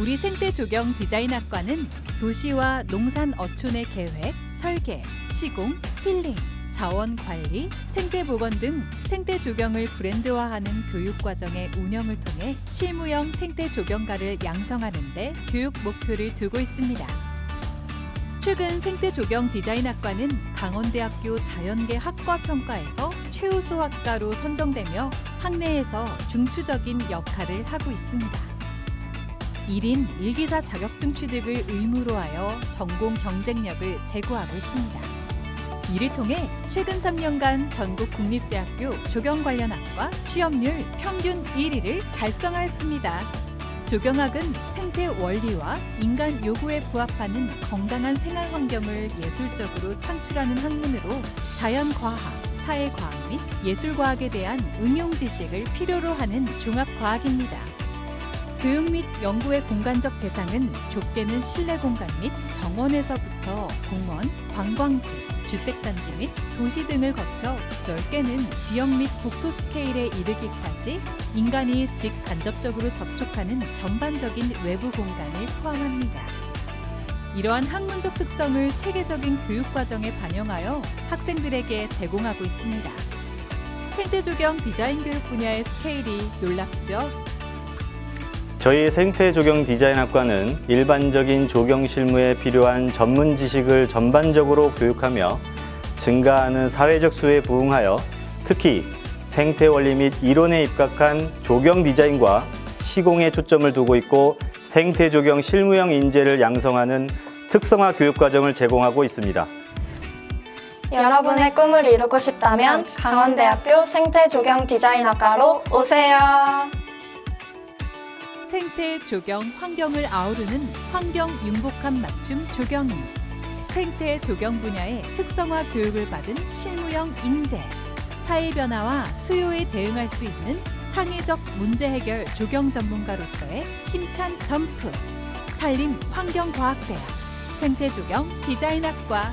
우리 생태 조경 디자인학과는 도시와 농산 어촌의 계획, 설계, 시공, 힐링, 자원 관리, 생태 보건 등 생태 조경을 브랜드화하는 교육 과정의 운영을 통해 실무형 생태 조경가를 양성하는 데 교육 목표를 두고 있습니다. 최근 생태 조경 디자인학과는 강원대학교 자연계 학과 평가에서 최우수 학과로 선정되며 학내에서 중추적인 역할을 하고 있습니다. 1인 1기사 자격증 취득을 의무로 하여 전공 경쟁력을 제고하고 있습니다. 이를 통해 최근 3년간 전국 국립대학교 조경 관련 학과 취업률 평균 1위를 달성하였습니다. 조경학은 생태 원리와 인간 요구에 부합하는 건강한 생활 환경을 예술적으로 창출하는 학문으로 자연과학, 사회과학 및 예술과학에 대한 응용 지식을 필요로 하는 종합과학입니다. 교육 및 연구의 공간적 대상은 좁게는 실내 공간 및 정원에서부터 공원, 관광지, 주택단지 및 도시 등을 거쳐 넓게는 지역 및 국토 스케일에 이르기까지 인간이 직간접적으로 접촉하는 전반적인 외부 공간을 포함합니다. 이러한 학문적 특성을 체계적인 교육 과정에 반영하여 학생들에게 제공하고 있습니다. 생태조경 디자인 교육 분야의 스케일이 놀랍죠? 저희 생태 조경 디자인학과는 일반적인 조경 실무에 필요한 전문 지식을 전반적으로 교육하며 증가하는 사회적 수에 부응하여 특히 생태 원리 및 이론에 입각한 조경 디자인과 시공에 초점을 두고 있고 생태 조경 실무형 인재를 양성하는 특성화 교육 과정을 제공하고 있습니다. 여러분의 꿈을 이루고 싶다면 강원대학교 생태 조경 디자인학과로 오세요. 생태 조경 환경을 아우르는 환경 융복합 맞춤 조경인 생태 조경 분야의 특성화 교육을 받은 실무형 인재. 사회 변화와 수요에 대응할 수 있는 창의적 문제 해결 조경 전문가로서의 힘찬 점프. 산림 환경과학대학 생태 조경 디자인학과